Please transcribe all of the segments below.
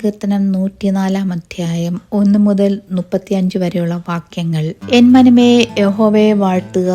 സങ്കീർത്തനം നൂറ്റിനാലാം അധ്യായം ഒന്ന് മുതൽ മുപ്പത്തിയഞ്ച് വരെയുള്ള വാക്യങ്ങൾ. എൻ മനമേ യഹോവയെ വാഴ്ത്തുക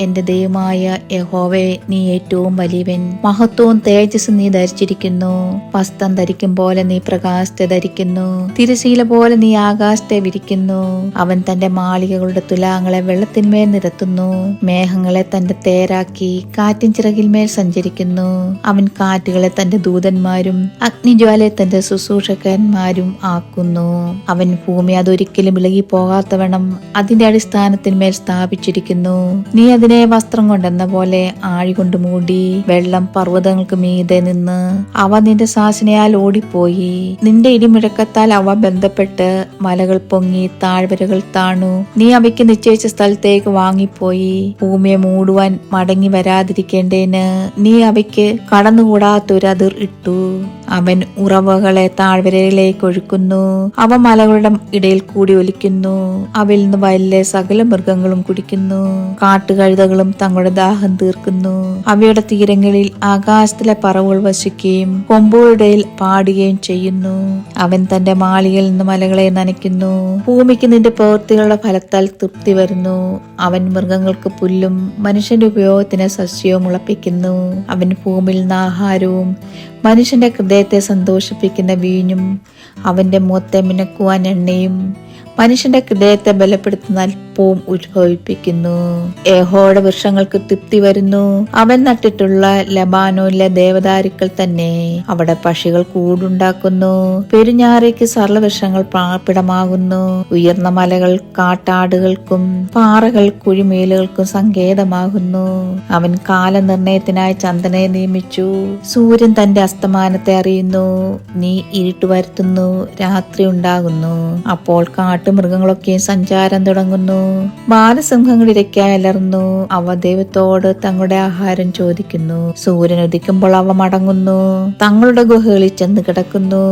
എന്റെ ദൈവമായ യഹോവെ നീ ഏറ്റവും വലിയവൻ. മഹത്വവും തേജസ് നീ ധരിച്ചിരിക്കുന്നു. വസ്ത്രം ധരിക്കും പോലെ നീ പ്രകാശത്തെ ധരിക്കുന്നു. തിരശീല പോലെ നീ ആകാശത്തെ വിരിക്കുന്നു. അവൻ തന്റെ മാളികകളുടെ തുലാങ്ങളെ വെള്ളത്തിന്മേൽ നിരത്തുന്നു. മേഘങ്ങളെ തന്റെ തേരാക്കി കാറ്റിൻ ചിറകിന്മേൽ സഞ്ചരിക്കുന്നു. അവൻ കാറ്റുകളെ തന്റെ ദൂതന്മാരും അഗ്നിജ്വാലയെ തന്റെ ശുശ്രൂഷകന്മാരും ആക്കുന്നു. അവൻ ഭൂമി അതൊരിക്കലും ഇളകി പോകാത്തവണ്ണം അതിന്റെ അടിസ്ഥാനത്തിന്മേൽ സ്ഥാപിച്ചിരിക്കുന്നു. നീ അതിനെ വസ്ത്രം കൊണ്ടെന്ന പോലെ ആഴി കൊണ്ട് മൂടി വെള്ളം പർവതങ്ങൾക്ക് മീതെ നിന്ന് അവ നിന്റെ സാസനയാൽ ഓടിപ്പോയി. നിന്റെ ഇടിമുഴക്കത്താൽ അവ ബന്ധപ്പെട്ട് മലകൾ പൊങ്ങി താഴ്വരകൾ താണു. നീ അവയ്ക്ക് നിശ്ചയിച്ച സ്ഥലത്തേക്ക് വാങ്ങിപ്പോയി. ഭൂമിയെ മൂടുവാൻ മടങ്ങി വരാതിരിക്കേണ്ടേന് നീ അവയ്ക്ക് കടന്നുകൂടാത്തൊരതിർ ഇട്ടു. അവൻ ഉറവകളെ താഴ്വരയിലേക്ക് ഒഴുക്കുന്നു. അവ മലകളുടെ ഇടയിൽ കൂടി ഒലിക്കുന്നു. അവയിൽ നിന്ന് വയലിലെ സകല മൃഗങ്ങളും കുടിക്കുന്നു. കാട്ടുകഴുതകളും തങ്ങളുടെ ദാഹം തീർക്കുന്നു. അവയുടെ തീരങ്ങളിൽ ആകാശത്തിലെ പറവുകൾ വസിക്കുകയും കൊമ്പുകളുടെ പാടുകയും ചെയ്യുന്നു. അവൻ തന്റെ മാളികയിൽ നിന്ന് മലകളെ നനയ്ക്കുന്നു. ഭൂമിക്ക് നിന്റെ പ്രവൃത്തികളുടെ ഫലത്താൽ തൃപ്തി വരുന്നു. അവൻ മൃഗങ്ങൾക്ക് പുല്ലും മനുഷ്യന്റെ ഉപയോഗത്തിന് സസ്യവും മുളപ്പിക്കുന്നു. അവൻ ഭൂമിയിൽ നിന്ന് ആഹാരവും മനുഷ്യന്റെ ഹൃദയത്തെ സന്തോഷിപ്പിക്കുന്ന വീഞ്ഞും അവന്റെ മുഖത്തെ മിനക്കുവാൻ എണ്ണയും മനുഷ്യന്റെ ഹൃദയത്തെ ബലപ്പെടുത്തുന്ന അല്പവും ഉത്ഭവിപ്പിക്കുന്നു. ഏഹോയുടെ വൃക്ഷങ്ങൾക്ക് തൃപ്തി വരുന്നു. അവൻ നട്ടിട്ടുള്ള ലബാനോയിലെ ദേവദാരുക്കൾ തന്നെ അവിടെ പക്ഷികൾ കൂടുണ്ടാക്കുന്നു. പെരുഞ്ഞാറേക്ക് സർലവൃക്ഷങ്ങൾ പാർപ്പിടമാകുന്നു. ഉയർന്ന മലകൾ കാട്ടാടുകൾക്കും പാറകൾ കുഴിമേലുകൾക്കും സങ്കേതമാകുന്നു. അവൻ കാലനിർണയത്തിനായി ചന്ദനെ നിയമിച്ചു. സൂര്യൻ തന്റെ അസ്തമാനത്തെ അറിയുന്നു. നീ ഇരുട്ട് വരുത്തുന്നു. രാത്രി ഉണ്ടാകുന്നു. അപ്പോൾ കാട്ടുമൃഗങ്ങളൊക്കെ സഞ്ചാരം തുടങ്ങുന്നു. ബാലസിംഹങ്ങൾ ഇരയ്ക്കായി അലർന്നു അവ ദൈവത്തോട് തങ്ങളുടെ ആഹാരം ചോദിക്കുന്നു. സൂര്യൻ ഉദിക്കുമ്പോൾ അവ മടങ്ങുന്നു. തങ്ങളുടെ ഗുഹകളിൽ ചെന്ന് കിടക്കുന്നു.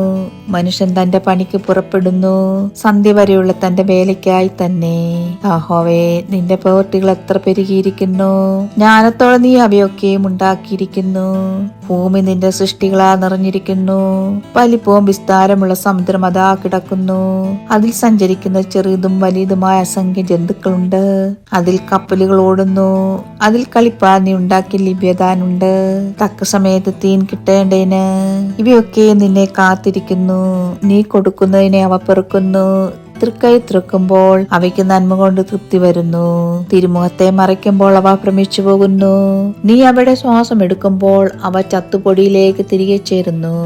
മനുഷ്യൻ തന്റെ പണിക്ക് പുറപ്പെടുന്നു. സന്ധ്യ വരെയുള്ള തന്റെ വേലയ്ക്കായി തന്നെ. ആഹോവേ നിന്റെ പ്രവൃത്തികൾ എത്ര പെരുകിയിരിക്കുന്നു. ജ്ഞാനത്തോടെ നീ അവയൊക്കെയും ഉണ്ടാക്കിയിരിക്കുന്നു. ഭൂമി നിന്റെ സൃഷ്ടികളാ നിറഞ്ഞിരിക്കുന്നു. വലിപ്പവും വിസ്താരമുള്ള സമുദ്രം അതാ കിടക്കുന്നു. അതിൽ സഞ്ചരിക്കുന്ന ചെറുതും വലിയതുമായ അസംഖ്യ ജന്തുക്കളുണ്ട്. അതിൽ കപ്പലുകൾ ഓടുന്നു. അതിൽ കളിപ്പാതി ഉണ്ടാക്കി ലഭ്യതാനുണ്ട് തക്ക സമയത്ത് തീൻ കിട്ടേണ്ടതിന് ഇവയൊക്കെ നിന്നെ കാത്തിരിക്കുന്നു. നീ കൊടുക്കുന്നതിനെ അവ പെറുക്കുന്നു. തൃക്കൈ തൃക്കുമ്പോൾ അവയ്ക്ക് നന്മ കൊണ്ട് തൃപ്തി വരുന്നു. തിരുമുഖത്തെ മറയ്ക്കുമ്പോൾ അവ ഭ്രമിച്ചു പോകുന്നു. നീ അവിടെ ശ്വാസം എടുക്കുമ്പോൾ അവ ചത്തുപൊടിയിലേക്ക് തിരികെ ചേരുന്നു.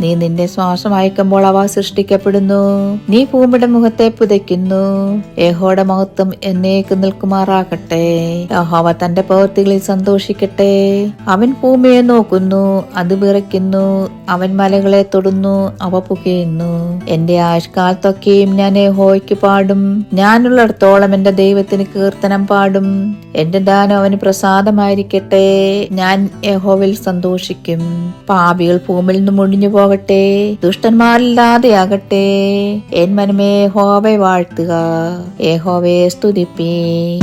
നീ നിന്റെ ശ്വാസം അയക്കുമ്പോൾ അവ സൃഷ്ടിക്കപ്പെടുന്നു. നീ ഭൂമിയുടെ മുഖത്തെ പുതയ്ക്കുന്നു. യഹോയുടെ മഹത്വം എന്നേക്ക് നിൽക്കുമാറാകട്ടെ. യഹോവ തന്റെ പ്രവൃത്തികളിൽ സന്തോഷിക്കട്ടെ. അവൻ ഭൂമിയെ നോക്കുന്നു അത് വിറയ്ക്കുന്നു അവൻ മലകളെ തൊടുന്നു അവ പുകയുന്നു. എന്റെ ആയുഷ്കാലത്തൊക്കെയും ഞാൻ യഹോയ്ക്ക് പാടും. ഞാനുള്ളിടത്തോളം എന്റെ ദൈവത്തിന് കീർത്തനം പാടും. എന്റെ ദാനം അവന് പ്രസാദമായിരിക്കട്ടെ. ഞാൻ യഹോവിൽ സന്തോഷിക്കും. പാപികൾ ഭൂമിയിൽ നിന്ന് മുടിഞ്ഞു പോകട്ടെ. ദുഷ്ടന്മാരില്ലാതെയാകട്ടെ. എൻ മനമേ ഹോവെ വാഴ്ത്തുക. യഹോവയെ സ്തുതിപ്പേ